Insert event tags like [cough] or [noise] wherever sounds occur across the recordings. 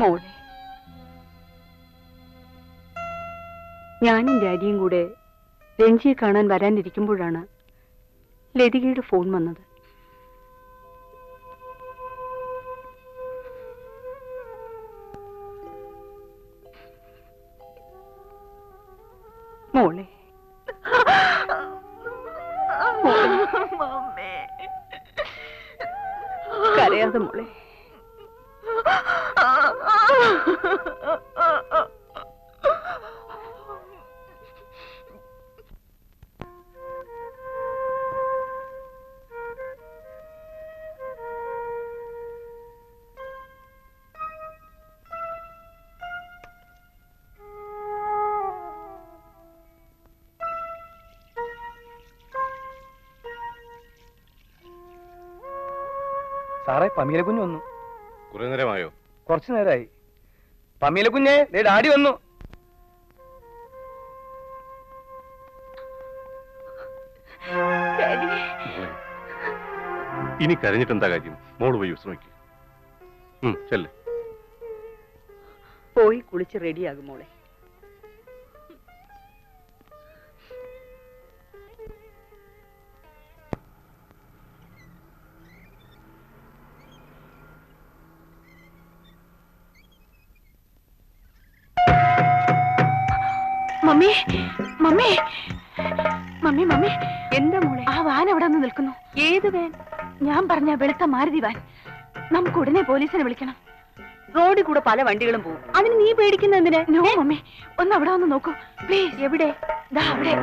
മോളെ. ഞാനും ഡാഡിയും കൂടെ രഞ്ജിയെ കാണാൻ വരാനിരിക്കുമ്പോഴാണ് ലതികയുടെ ഫോൺ വന്നത്. മോളെ. കരയാതെ മോളെ. സാറേ പമീല കുഞ്ഞു വന്നു. കുറെ നേരമായോ? കുറച്ചു നേരമായി പമീല കുഞ്ഞെ ദേ ഡാഡി വന്നു. ഇനി കരഞ്ഞിട്ട് എന്താ കാര്യം? മോൾ പോയി വിശ്രമിക്കും. ചെല്ലേ. പോയി കുളിച്ച് റെഡിയാകും മോളെ. Mummy mummy. Mummy mummy. എന്താ മോളെ? ആ വാൻ അവിടെ നിന്ന് നിൽക്കുന്നു. ഏത് വേൻ? ഞാൻ പറഞ്ഞ വെളുത്ത മാരുതി വാൻ. നമുക്ക് ഉടനെ പോലീസിനെ വിളിക്കണം. റോഡിൽ കൂടെ പല വണ്ടികളും പോകും അതിന് നീ പേടിക്കുന്ന എന്തിനാ? No mummy. ഒന്ന് അവിടെ ഒന്ന് നോക്കൂ. പ്ലീസ് എവിടെ? ദാ അവിടെ.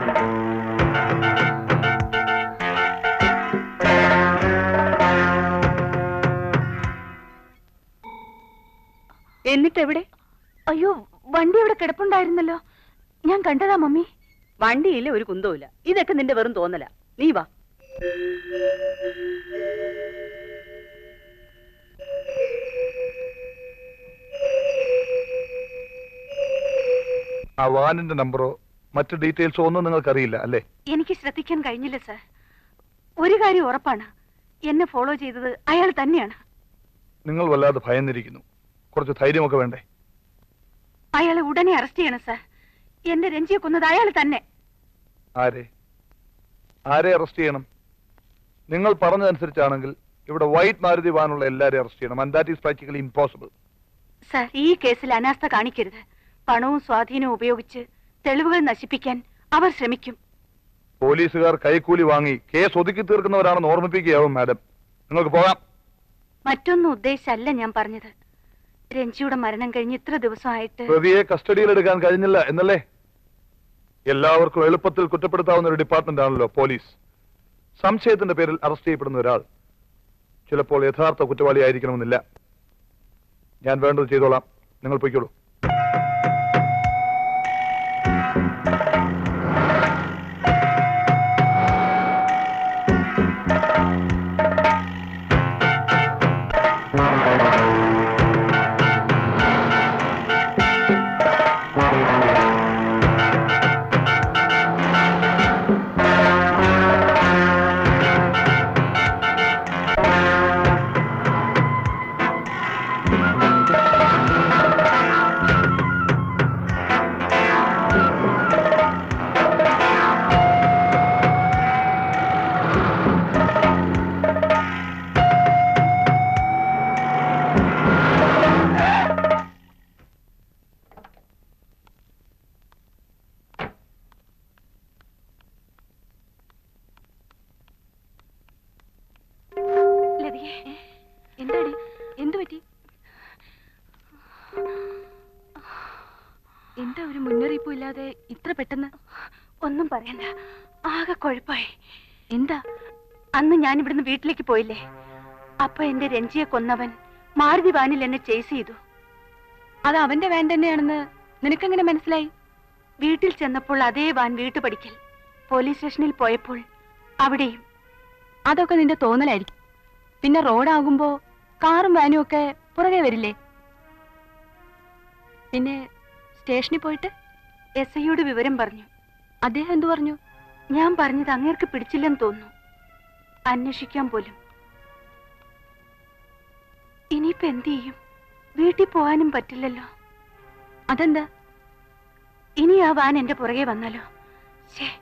എന്നിട്ട് എവിടെ അയ്യോ വണ്ടി അവിടെ കിടപ്പുണ്ടായിരുന്നല്ലോ. ഞാൻ കണ്ടതാ മമ്മി. വണ്ടിയില്ല ഒരു കുന്തവുമില്ല. ഇതൊക്കെ നിന്റെ വെറും തോന്നല. നീ വാ. ആ വാനിന്റെ നമ്പറോ മറ്റു ഡീറ്റെയിൽസോ ഒന്നും നിങ്ങൾക്കറിയില്ല അല്ലേ? എനിക്ക് ശ്രദ്ധിക്കാൻ കഴിഞ്ഞില്ല സർ. ഒരു കാര്യം ഉറപ്പാണ്. എന്നെ ഫോളോ ചെയ്തത് അയാൾ തന്നെയാണ്. നിങ്ങൾ വല്ലാതെ ഭയന്നിരിക്കുന്നു. കുറച്ച് ധൈര്യമൊക്കെ വേണ്ടേ? അയാളെ ഉടനെ അറസ്റ്റ് ചെയ്യണം സർ. എന്റെ രഞ്ജിയെ കൊന്നത് അയാൾ തന്നെ. ആരെ? ആരെ അറസ്റ്റ് ചെയ്യണം? നിങ്ങൾ പറഞ്ഞതനുസരിച്ചാണെങ്കിൽ ഇവിടെ വൈറ്റ് മാരുതി വാനുള്ള എല്ലാരെയും അറസ്റ്റ് ചെയ്യണം. And that is practically impossible sir ഈ കേസിൽ അനാസ്ഥ കാണിക്കരുത്. പണവും സ്വാധീനവും ഉപയോഗിച്ച് തെളിവുകൾ നശിപ്പിക്കാൻ അവർ ശ്രമിക്കും. പോലീസുകാർ കൈക്കൂലി വാങ്ങി കേസ് ഒതുക്കി തീർക്കുന്നവരാണെന്ന് ഓർമ്മിപ്പിക്കുകയാവും മാഡം. നിങ്ങൾക്ക് പോകാം. മറ്റൊന്നും ഉദ്ദേശിച്ചല്ല ഞാൻ പറഞ്ഞത്. രഞ്ജിയുടെ മരണം കഴിഞ്ഞ് ഇത്ര ദിവസമായിട്ട് പ്രതിയെ കസ്റ്റഡിയിൽ എടുക്കാൻ കഴിഞ്ഞില്ല എന്നല്ലേ? എല്ലാവർക്കും എളുപ്പത്തിൽ കുറ്റപ്പെടുത്താവുന്ന ഒരു ഡിപ്പാർട്ട്മെന്റ് ആണല്ലോ പോലീസ്. സംശയത്തിന്റെ പേരിൽ അറസ്റ്റ് ചെയ്യപ്പെടുന്ന ഒരാൾ. ചിലപ്പോൾ യഥാർത്ഥ കുറ്റവാളിയായിരിക്കണമെന്നില്ല ഞാൻ വേണ്ടത് ചെയ്തോളാം. നിങ്ങൾ പൊയ്ക്കോളൂ. ഇല്ലാതെ ഇത്ര പെട്ടെന്ന്? ഒന്നും പറയണ്ട. ആകെ കുഴപ്പമായി എന്താ? അന്ന് ഞാൻ ഇവിടുന്ന് വീട്ടിലേക്ക് പോയില്ലേ? അപ്പൊ എന്റെ രഞ്ജിയെ കൊന്നവൻ മാരുതി വാനിൽ എന്നെ ചേസ് ചെയ്തു. അത് അവന്റെ വാൻ തന്നെയാണെന്ന് നിനക്കെങ്ങനെ മനസ്സിലായി? വീട്ടിൽ ചെന്നപ്പോൾ അതേ വാൻ വീട്ടുപടിക്കൽ പോലീസ് സ്റ്റേഷനിൽ പോയപ്പോൾ അവിടെയും. അതൊക്കെ നിന്റെ തോന്നലായിരിക്കും. പിന്നെ റോഡാകുമ്പോ കാറും വാനും ഒക്കെ പുറകെ വരില്ലേ? പിന്നെ സ്റ്റേഷനിൽ പോയിട്ട്? എസ് ഐയോട് വിവരം പറഞ്ഞു. അദ്ദേഹം എന്തു പറഞ്ഞു? ഞാൻ പറഞ്ഞത് അങ്ങേർക്ക് പിടിച്ചില്ലെന്ന് തോന്നുന്നു. അന്വേഷിക്കാൻ പോലും. ഇനിയിപ്പോ എന്ത് ചെയ്യും? വീട്ടിൽ പോവാനും പറ്റില്ലല്ലോ. അതെന്താ? ഇനി ആ വാൻ എന്റെ പുറകെ വന്നാലോ? ശേ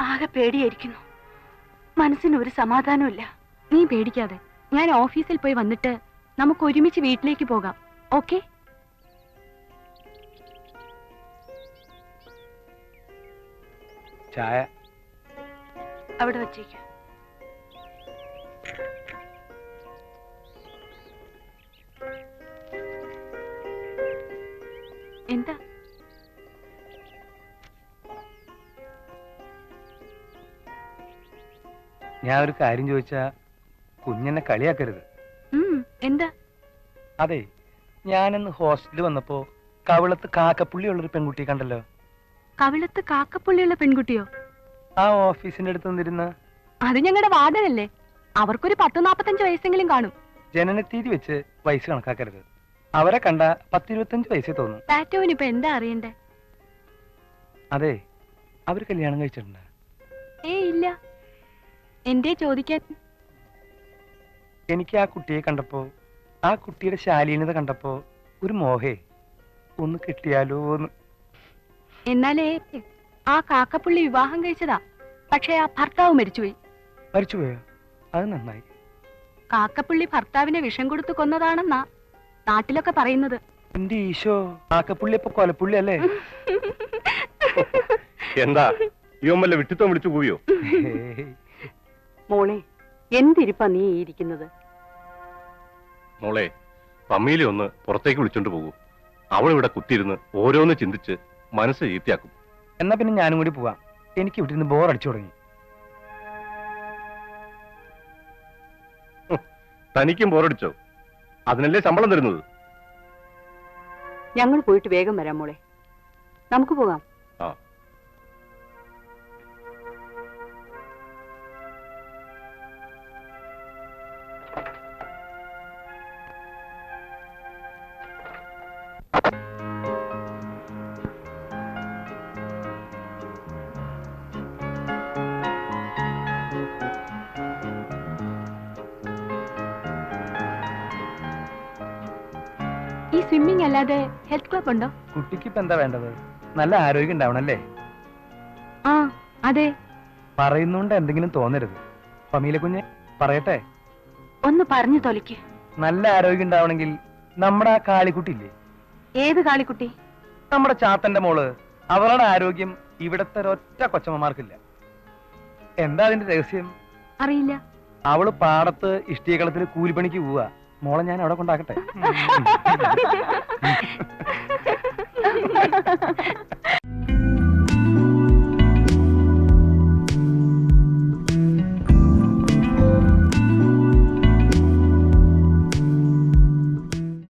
ആകെ പേടിയായിരിക്കുന്നു. മനസ്സിന് ഒരു സമാധാനമില്ല നീ പേടിക്കാതെ. ഞാൻ ഓഫീസിൽ പോയി വന്നിട്ട് നമുക്ക് ഒരുമിച്ച് വീട്ടിലേക്ക് പോകാം. ഓക്കെ? ചായ. അവിടെ വെച്ചേക്ക. എന്താ? ഞാൻ ഒരു കാര്യം ചോദിച്ചാ കുഞ്ഞെന്നെ കളിയാക്കരുത്. എന്താ? അതെ ഞാനിന്ന് ഹോസ്റ്റലിൽ വന്നപ്പോ കവിളത്ത് കാക്കപ്പുള്ളി ഉള്ളൊരു പെൺകുട്ടിയെ കണ്ടല്ലോ. കവിളത്ത് കാക്കപ്പുള്ളിയുള്ള പെൺകുട്ടിയോ? ആ ഓഫീസിന്റെ അടുത്ത് നിന്നിരുന്ന അത് ഞങ്ങളുടെ വാദനല്ലേ അവർക്കൊരു പത്ത് നാപ്പത്തഞ്ച് വയസ്സെങ്കിലും കാണും. ജനനത്തീയതി വെച്ച് വയസ്സ് കണക്കാക്കരുത്. അവരെ കണ്ട പത്തിരുപത്തഞ്ച് വയസ്സേ തോന്നും. പാറ്റോവിന് ഇപ്പൊ എന്താ അറിയണ്ടേ? അതെ അവർ കല്യാണം കഴിച്ചിട്ടുണ്ട്? ഏ ഇല്ല. എന്റെ ചോദിക്കാൻ? എനിക്ക് ആ കുട്ടിയെ കണ്ടപ്പോ ആ കുട്ടിയുടെ ശാലീനത കണ്ടപ്പോ ഒരു മോഹേ. ഒന്ന് കിട്ടിയാലോ എന്ന് എന്നാലേ ആ കാക്കപ്പുള്ളി വിവാഹം കഴിച്ചതാ. പക്ഷെ ആ ഭർത്താവ് മരിച്ചുപോയി. മരിച്ചുപോയോ? അത് നന്നായി. കാക്കപ്പുള്ളി ഭർത്താവിനെ വിഷം കൊടുത്തു കൊന്നതാണെന്നാ നാട്ടിലൊക്കെ പറയുന്നത്. എന്റെ ഈശോ? കാക്കപ്പുള്ളി ഇപ്പൊ കൊലപ്പുള്ളി അല്ലേ? എന്താ? ഇവൻ വല്ല വിട്ടിത്തം വിളിച്ചു പോയോ മോളെ എന്തിരിപ്പാ നീ ഈ ഇരിക്കുന്നത്? മോളെ പമ്മീലെ ഒന്ന് പുറത്തേക്ക് വിളിച്ചോണ്ട് പോകൂ. അവൾ ഇവിടെ കുത്തിയിരുന്ന് ഓരോന്ന് ചിന്തിച്ച് മനസ്സ് ചീത്തയാക്കും എന്നാ പിന്നെ ഞാനും കൂടി പോവാം. എനിക്ക് ഇവിടെ നിന്ന് ബോർ അടിച്ചു തുടങ്ങി തനിക്കും ബോറടിച്ചോ? അതിനല്ലേ ശമ്പളം തരുന്നത്? ഞങ്ങൾ പോയിട്ട് വേഗം വരാം മോളെ. നമുക്ക് പോകാം. ഈ സ്വിമ്മിംഗ് അല്ലാതെ ഹെൽത്ത് ക്ലബ് ഉണ്ടോ? കുട്ടിക്ക് ഇപ്പൊ എന്താ വേണ്ടത്? നല്ല ആരോഗ്യം ഉണ്ടാവണല്ലേ? ആ അതെ. പറയുന്നോണ്ട് എന്തെങ്കിലും തോന്നരുത്. പമീല കുഞ്ഞെ പറയട്ടെ? ഒന്ന് പറഞ്ഞു തൊലിക്ക്. നല്ല ആരോഗ്യം ഉണ്ടാവണമെങ്കിൽ നമ്മുടെ ആ കാളിക്കുട്ടി ഇല്ലേ? ഏത് കാളിക്കുട്ടി? നമ്മുടെ ചാത്തന്റെ മോൾ. അവളുടെ ആരോഗ്യം ഇവിടത്തെ ഒരൊറ്റ കൊച്ചമ്മമാർക്കില്ല. എന്താ അതിന്റെ രഹസ്യം? അറിയില്ല. അവൾ പാടത്ത് ഇഷ്ടികളത്തിൽ കൂലിപ്പണിക്ക് പോവാ. മോളെ ഞാൻ അവിടെ കൊണ്ടാക്കട്ടെ. [laughs] [laughs]